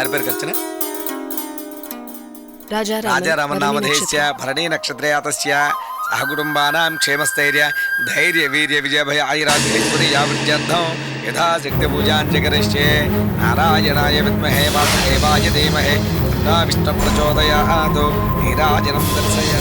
ಯಾರು భరణీ నక్షత్రయాతస్య సహకుటుంబానాం క్షేమస్థైర్య ధైర్య వీర్య విజయభయ ఆయురాజుని యావృత్యర్థం యథాశక్తి పూజాంచకరిష్యే నారాయణాయ విద్మహే వాసుదేవాయ ధీమహే విష్ణు ప్రచోదయాత్ నీరాజనం దర్శయ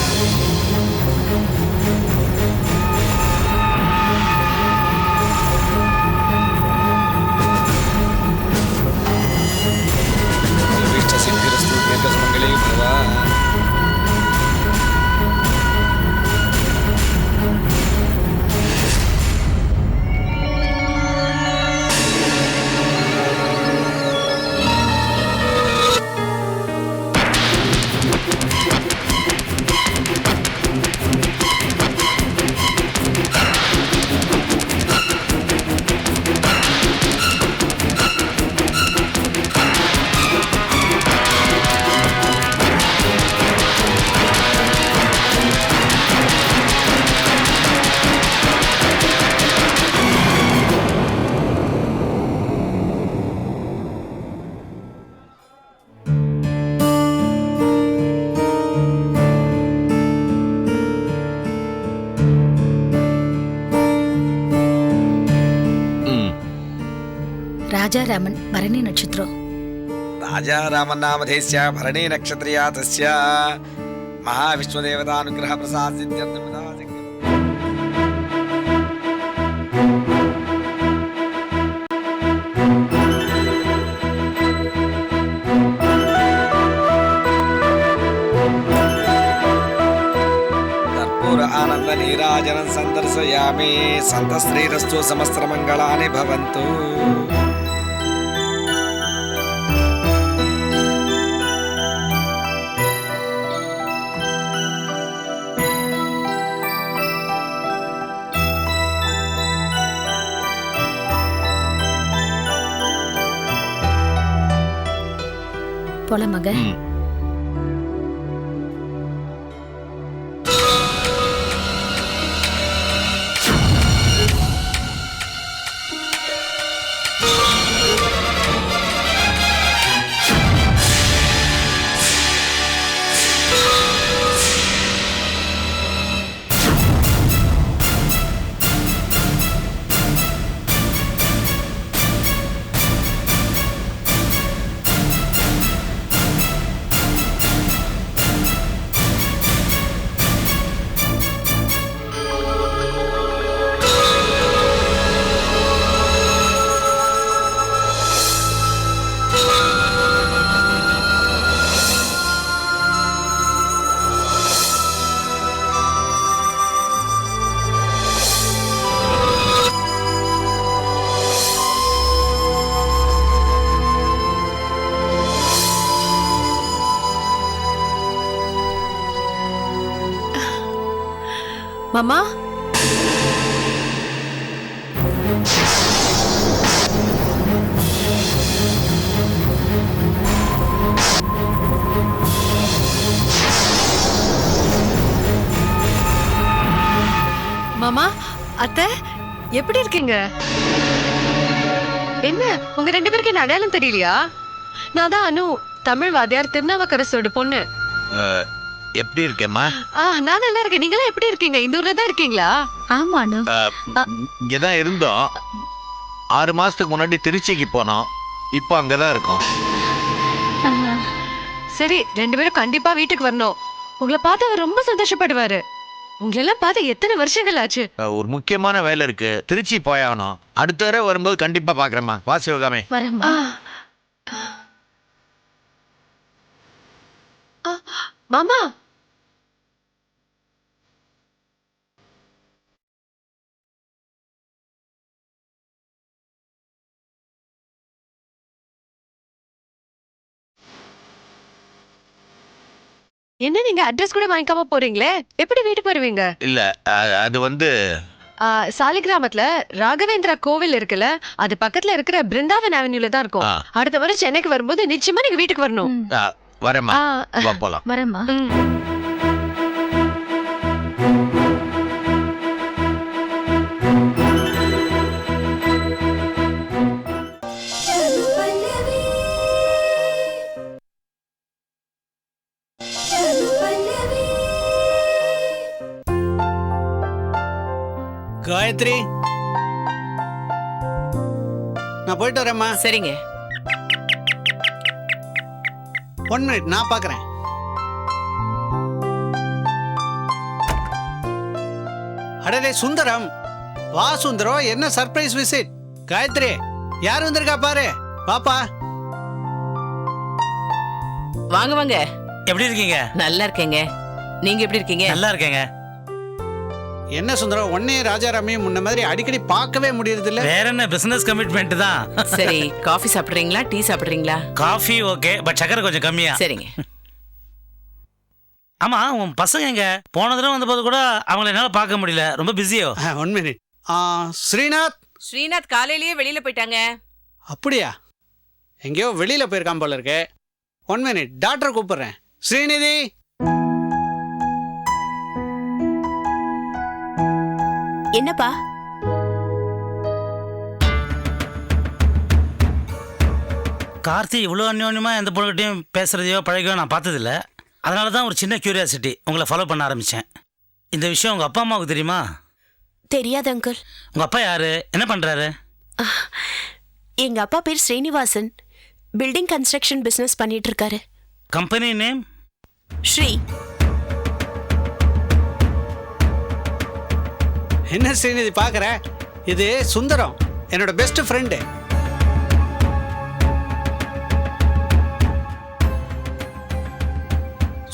నక్షత్రం राजारामनामधेस्य भरणी नक्षत्रिया तस्य महाविष्णुदेवतानुग्रह प्रसाद सिद्ध्यर्थं यदा शक्ति कर्पूर आनन्द नीराजनं सन्दर्शयामि सन्तश्रीरस्तु समस्त्रमङ्गलानि भवन्तु போலமாக ம். மாமா? மாமா அத்தை எப்படி இருக்கீங்க? என்ன உங்க ரெண்டு பேருக்கு என்ன அடையாளம் தெரியலையா? நான் தான் அனு தமிழ் வாத்தியார் திருநாவுக்கரசோட பொண்ணு. எப்படி இருக்கேம்மா? ஆ நான் நல்லா இருக்கேன். நீங்களாம் எப்படி இருக்கீங்க? இந்த ஊர்ல தான் இருக்கீங்களா? ஆமா அனு. இங்கே தான் இருந்தோம். ஆறு மாசத்துக்கு முன்னாடி திருச்சிக்கு போனோம். இப்போ அங்கே தான் இருக்கோம் சரி ரெண்டு பேரும் கண்டிப்பா வீட்டுக்கு வரணும். உங்களை பார்த்து அவர் ரொம்ப சந்தோஷப்படுவாரு. உங்களெல்லாம் பார்த்து எத்தனை வருஷங்கள் ஆச்சு? ஒரு முக்கியமான வேலை இருக்கு. திருச்சி போயாகணும் அடுத்த தடவை வரும்போது கண்டிப்பா பார்க்குறேம்மா. வா சிவகாமி. வரேம்மா. ஆ. ஆ, மாமா. என்ன நீங்க அட்ரஸ் கூட வாங்கிக்காம போறீங்களே? எப்படி வீட்டுக்கு வருவீங்க? இல்ல அது வந்து ஆ, சாலிகிராமத்துல ராகவேந்திரா கோவில் இருக்குல்ல அது பக்கத்துல இருக்கிற பிருந்தாவன் அவென்யூல தான் இருக்கும். ஆ, அடுத்த முறை சென்னைக்கு வரும்போது நிச்சயமா நீங்க வீட்டுக்கு வரணும். ம், வரேம்மா. வா போலாம். வரேம்மா. ம். காயத்ரி நான் போயிட்டு வரேம்மா. சரிங்க. ஒன் மினிட் நான் பார்க்குறேன் அடடே சுந்தரம். வா சுந்தரம் என்ன சர்ப்ரைஸ் விசிட் காயத்ரி யார் வந்திருக்கா பாரு. பாப்பா வாங்க வாங்க. எப்படி இருக்கீங்க? நல்லா இருக்கேங்க. நீங்க எப்படி இருக்கீங்க? நல்லா இருக்கேங்க. என்ன சுந்தரம் ஒன்னே ராஜாராமையும் முன்ன மாதிரி அடிக்கடி பார்க்கவே முடியறது இல்ல வேற என்ன பிசினஸ் கமிட்மெண்ட் தான். சரி காஃபி சாப்பிடுறீங்களா டீ சாப்பிடுறீங்களா? காஃபி ஓகே பட் சக்கரை கொஞ்சம் கம்மியா. சரிங்க. ஆமா உன் பசங்க எங்க? போன தடவை வந்தபோது கூட அவங்கள என்னால பார்க்க முடியல. ரொம்ப பிஸியோ ஒன் மினிட் ஸ்ரீநாத்? ஸ்ரீநாத் காலையிலேயே வெளியில போயிட்டாங்க. அப்படியா? எங்கேயோ வெளியில போயிருக்கான் போல இருக்கு. ஒன் மினிட் டாக்டர் கூப்பிடுறேன். ஸ்ரீநிதி? என்னப்பா? கார்த்தி இவ்வளோ அந்யோன்யமா எந்த பொண்ணுகிட்டையும் பேசுறதையோ பழகையோ நான் பார்த்ததில்ல. அதனால தான் ஒரு சின்ன கியூரியாசிட்டி உங்களை ஃபாலோ பண்ண ஆரம்பிச்சேன். இந்த விஷயம் உங்க அப்பா அம்மாவுக்கு தெரியுமா? தெரியாது அங்கிள் உங்க அப்பா யாரு? என்ன பண்றாரு? எங்க அப்பா பேர் ஸ்ரீனிவாசன். பில்டிங் கன்ஸ்ட்ரக்ஷன் பிசினஸ் பண்ணிட்டு இருக்காரு. கம்பெனி நேம் ஸ்ரீ என்ன ஸ்ரீநிதி பார்க்குற? இது சுந்தரம் என்னோட பெஸ்ட் ஃப்ரெண்டு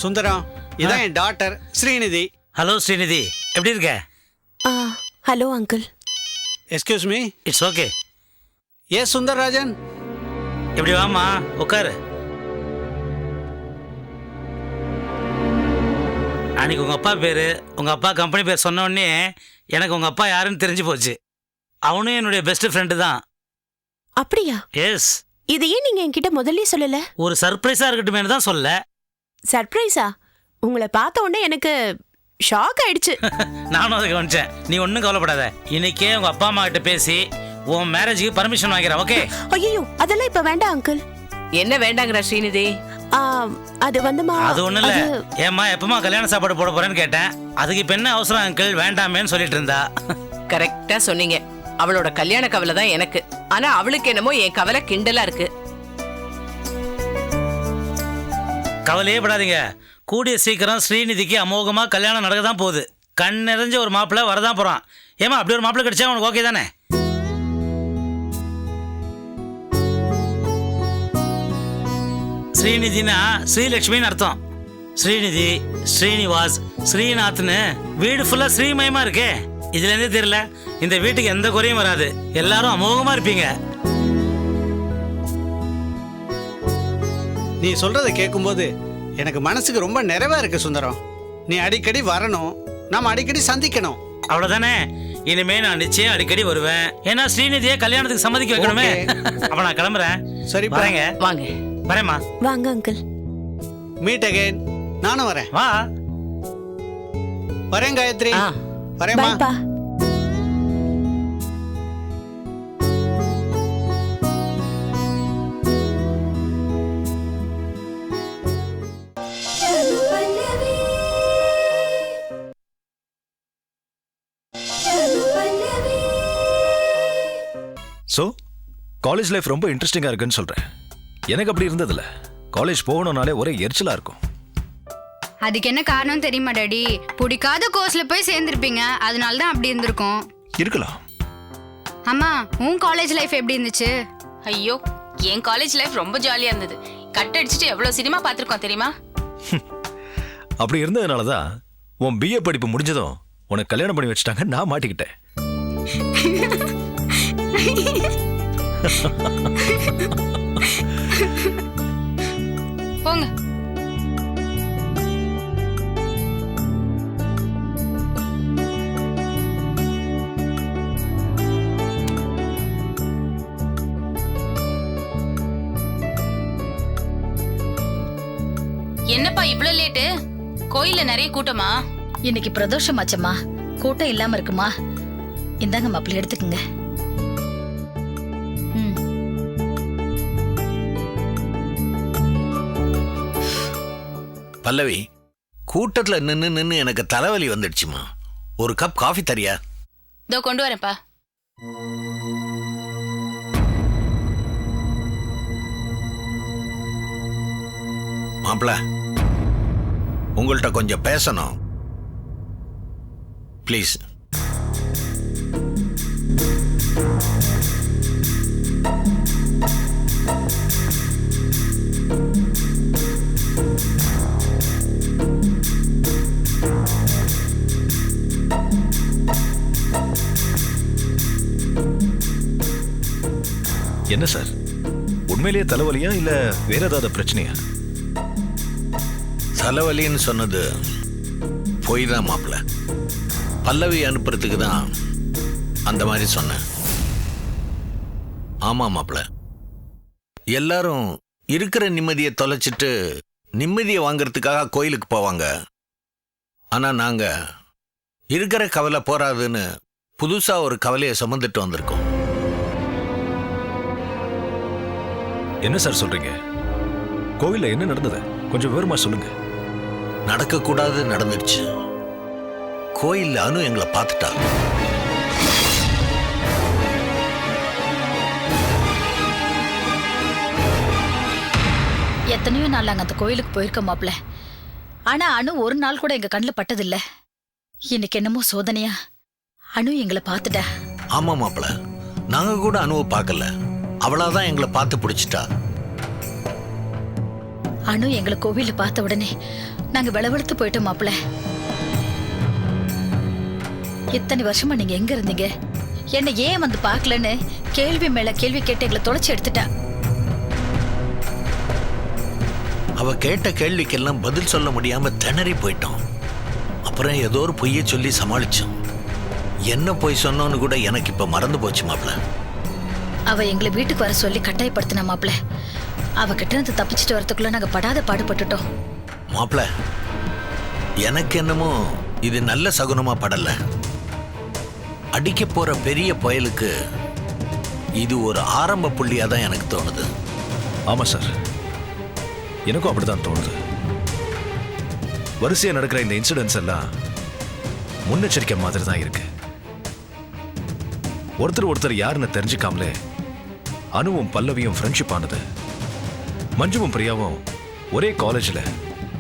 சுந்தரம் இதான் என் டாட்டர் ஸ்ரீநிதி. ஹலோ ஸ்ரீநிதி. எப்படி இருக்க? ஆ hello uncle excuse me it's okay ஏ சுந்தரராஜன்? எப்படி வாமா உட்காரு. அன்னைக்கு உங்க அப்பா பேரு உங்க அப்பா கம்பெனி பேர் சொன்ன உடனே எனக்கு உங்க அப்பா யாருன்னு தெரிஞ்சு போச்சு. அவனும் என்னுடைய பெஸ்ட் ஃப்ரெண்டு தான். அப்படியா? எஸ் இது ஏன் நீங்க என்கிட்ட முதல்லயே சொல்லல? ஒரு சர்ப்ரைஸா இருக்கட்டுமே தான் சொல்ல. சர்ப்ரைஸா உங்களை பார்த்த உடனே எனக்கு ஷாக் ஆயிடுச்சு. நானும் அதை கவனிச்சேன். நீ ஒன்றும் கவலைப்படாத. இன்னைக்கே உங்க அப்பா அம்மா கிட்ட பேசி உன் மேரேஜுக்கு பர்மிஷன் வாங்கிறேன் ஓகே ஐயோ அதெல்லாம் இப்ப வேண்டாம் அங்கிள் என்ன வேண்டாங்கிற ஸ்ரீநிதி? ஆ, அது வந்துமா? அது ஒண்ணும் இல்ல. ஏம்மா எப்பமா கல்யாண சாப்பாடு போட போறேன்னு கேட்டேன். அதுக்கு இப்ப என்ன அவசரம் அங்கிள் வேண்டாமேன்னு சொல்லிட்டு இருந்தா. கரெக்டா சொன்னீங்க. அவளோட கல்யாண கவலை தான் எனக்கு. ஆனா அவளுக்கு என்னமோ என் கவலை கிண்டலா இருக்கு. கவலையே படாதீங்க. கூடிய சீக்கிரம் ஸ்ரீநிதிக்கு அமோகமா கல்யாணம் நடக்க தான் போகுது. கண் நிறைஞ்ச ஒரு மாப்பிள்ளை வரதான் போறான். ஏமா அப்படி ஒரு மாப்பிள்ளை கிடைச்சா உனக்கு ஓகே தானே? ஸ்ரீநிதினா ஸ்ரீலக்ஷ்மின்னு அர்த்தம். ஸ்ரீநிதி ஸ்ரீனிவாஸ் ஸ்ரீநாத்னு வீடு ஃபுல்லா ஸ்ரீமயமா இருக்கே. இதுல இருந்தே தெரியல இந்த வீட்டுக்கு எந்த குறையும் வராது. எல்லாரும் அமோகமா இருப்பீங்க. நீ சொல்றதை கேட்கும்போது எனக்கு மனசுக்கு ரொம்ப நிறைவா இருக்கு சுந்தரம். நீ அடிக்கடி வரணும் நாம அடிக்கடி சந்திக்கணும். அவ்வளவுதானே? இனிமே நான் நிச்சயம் அடிக்கடி வருவேன். ஏன்னா ஸ்ரீநிதியை கல்யாணத்துக்கு சம்மதிக்க வைக்கணுமே. அப்ப நான் கிளம்புறேன். சரி வரேங்க. வாங்க. வரேம்மா. வாங்க அங்கிள். மீட் அகைன் நானும் வரேன். வா. வரேன் காயத்ரி. வரேம்மா. பாய்ப்பா ஸோ காலேஜ் லைஃப் ரொம்ப இன்ட்ரெஸ்டிங்காக இருக்குன்னு சொல்கிறேன் எனக்கு அப்படி இருந்ததில்ல. காலேஜ் போகணும்னாலே ஒரே எரிச்சலாக இருக்கும். அதுக்கு என்ன காரணம் தெரியுமா டாடி? பிடிக்காத கோர்ஸ்ல போய் சேர்ந்திருப்பீங்க. அதனால தான் அப்படி இருந்திருக்கும். இருக்கலாம். அம்மா உன் காலேஜ் லைஃப் எப்படி இருந்துச்சு? ஐயோ என் காலேஜ் லைஃப் ரொம்ப ஜாலியா இருந்தது. கட் அடிச்சுட்டு எவ்வளவு சினிமா பார்த்திருக்கோம் தெரியுமா? அப்படி இருந்ததுனால தான் உன் பிஏ படிப்பு முடிஞ்சதும் உனக்கு கல்யாணம் பண்ணி வச்சுட்டாங்க நான் மாட்டிக்கிட்டேன். போங்க. என்னப்பா இவ்ளோ லேட்டு கோயில்ல நிறைய கூட்டமா? இன்னைக்கு பிரதோஷம் ஆச்சம்மா கூட்டம் இல்லாம இருக்குமா? இந்தாங்க மாப்பிள்ளை எடுத்துக்கோங்க. பல்லவி கூட்டத்துல நின்னு நின்னு எனக்கு தலைவலி வந்துடுச்சுமா. ஒரு கப் காஃபி தரியா? இதோ கொண்டு வரேன்ப்பா. மாப்பிள உங்கள்கிட்ட கொஞ்சம் பேசணும். ப்ளீஸ் என்ன சார்? உண்மையிலேயே தலைவலியா இல்ல வேற ஏதாவது பிரச்சனையா? தலைவலின்னு சொன்னது பொய் தான் மாப்பிள. பல்லவி அனுப்புறதுக்கு தான் அந்த மாதிரி சொன்னேன். ஆமா மாப்பிள. எல்லாரும் இருக்கிற நிம்மதியை தொலைச்சிட்டு நிம்மதியை வாங்குறதுக்காக கோயிலுக்கு போவாங்க. ஆனா நாங்க இருக்கிற கவலை போறாதுன்னு புதுசா ஒரு கவலையை சுமந்துட்டு வந்திருக்கோம். என்ன சார் சொல்றீங்க? கோவில்ல என்ன நடந்தது? கொஞ்சம் விவரமா சொல்லுங்க. நடக்கக்கூடாது நடந்துடுச்சு. கோயில்ல அனு எங்களை பார்த்துட்டா. எத்தனையோ நாள் நாங்க அந்த கோயிலுக்கு போயிருக்க மாப்ள. ஆனா அனு ஒரு நாள் கூட எங்க கண்ணுல பட்டதில்ல. இன்னைக்கு என்னமோ சோதனையா? அனு எங்களை பார்த்துட்டா. ஆமா மாப்பிள நாங்க கூட அனுவை பார்க்கல. அவளாதான் எங்களை பார்த்து பிடிச்சிட்டா. அனு எங்களை கோவில்ல பார்த்த உடனே நாங்க விளவெடுத்து போயிட்டோம் மாப்ள இத்தனை வருஷமா நீங்க எங்க இருந்தீங்க? என்ன ஏன் வந்து பார்க்கலன்னு கேள்வி மேல கேள்வி கேட்டு எங்களை தொலைச்சு எடுத்துட்டா. அவ கேட்ட கேள்விக்கெல்லாம் பதில் சொல்ல முடியாம திணறி போயிட்டோம். அப்புறம் ஏதோ ஒரு பொய்யை சொல்லி சமாளிச்சோம். என்ன பொய் சொன்னோன்னு கூட எனக்கு இப்ப மறந்து போச்சு மாப்பிள அவ எங்களை வீட்டுக்கு வர சொல்லி கட்டாயப்படுத்தினா மாப்ள அவ கிட்ட இருந்து தப்பிச்சிட்டு வரதுக்குள்ள நாங்க படாத பாடுபட்டுட்டோம். மாப்பிள எனக்கு என்னமோ இது நல்ல சகுனமா படல. அடிக்க போற பெரிய புயலுக்கு இது ஒரு ஆரம்ப புள்ளியா தான் எனக்கு தோணுது. ஆமா சார். எனக்கும் அப்படிதான் தோணுது. வரிசையா நடக்கிற இந்த இன்சிடென்ட்ஸ் எல்லாம் முன்னெச்சரிக்கை மாதிரி தான் இருக்கு. ஒருத்தர் ஒருத்தர் யாருன்னு தெரிஞ்சுக்காமலே அனுவும் பல்லவியும் ஃப்ரெண்ட்ஷிப் ஆனது. மஞ்சுவும் பிரியாவும் ஒரே காலேஜில்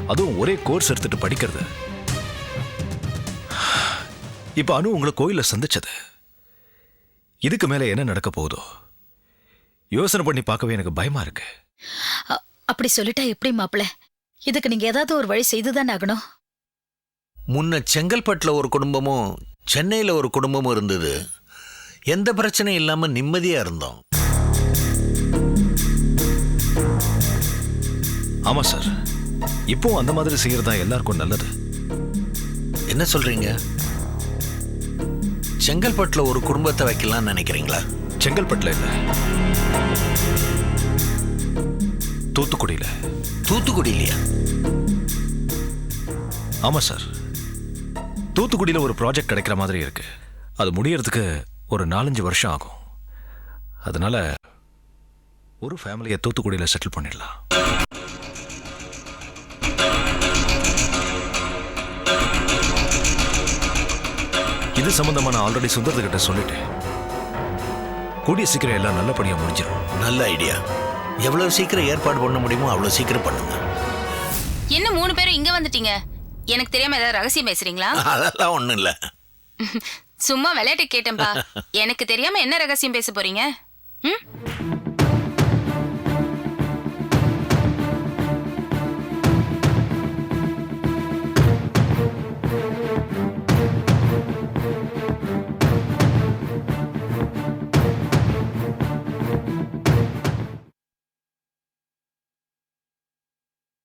அதுவும் ஒரே கோர்ஸ் எடுத்துட்டு படிக்கிறது. இப்ப அனு உங்களை கோயில்ல சந்திச்சது. இதுக்கு மேல என்ன நடக்க போகுதோ? யோசனை பண்ணி பார்க்கவே எனக்கு பயமா இருக்கு. அ- அப்படி சொல்லிட்டா எப்படி மாப்ள இதுக்கு நீங்க ஏதாவது ஒரு வழி செய்துதான் ஆகணும். முன்ன செங்கல்பட்டுல ஒரு குடும்பமும் சென்னையில ஒரு குடும்பமும் இருந்தது. எந்த பிரச்சனையும் இல்லாம நிம்மதியா இருந்தோம். ஆமா சார். இப்போ அந்த மாதிரி செய்யறது தான் எல்லாருக்கும் நல்லது. என்ன சொல்றீங்க? செங்கல்பட்டுல ஒரு குடும்பத்தை வைக்கலாம்னு நினைக்கிறீங்களா? செங்கல்பட்டுல இல்ல. தூத்துக்குடியில. தூத்துக்குடியிலையா? ஆமா சார். தூத்துக்குடியில ஒரு ப்ராஜெக்ட் கிடைக்கிற மாதிரி இருக்கு. அது முடியறதுக்கு ஒரு நாலஞ்சு வருஷம் ஆகும். அதனால ஒரு ஃபேமிலியை தூத்துக்குடியில செட்டில் பண்ணிடலாம். இது சம்பந்தமா நான் ஆல்ரெடி சுந்தரத்துக்கிட்ட சொல்லிட்டேன். கூடிய சீக்கிரம் எல்லாம் நல்லபடியா முடிஞ்சிடும் நல்ல ஐடியா எவ்வளவு சீக்கிரம் ஏற்பாடு பண்ண முடியுமோ அவ்வளவு சீக்கிரம் பண்ணுங்க. என்ன மூணு பேரும் இங்க வந்துட்டீங்க? எனக்கு தெரியாம ஏதாவது ரகசியம் பேசுறீங்களா? அதெல்லாம் ஒண்ணும் இல்ல. சும்மா விளையாட்டு கேட்டேன்பா. எனக்கு தெரியாம என்ன ரகசியம் பேச போறீங்க? ம்?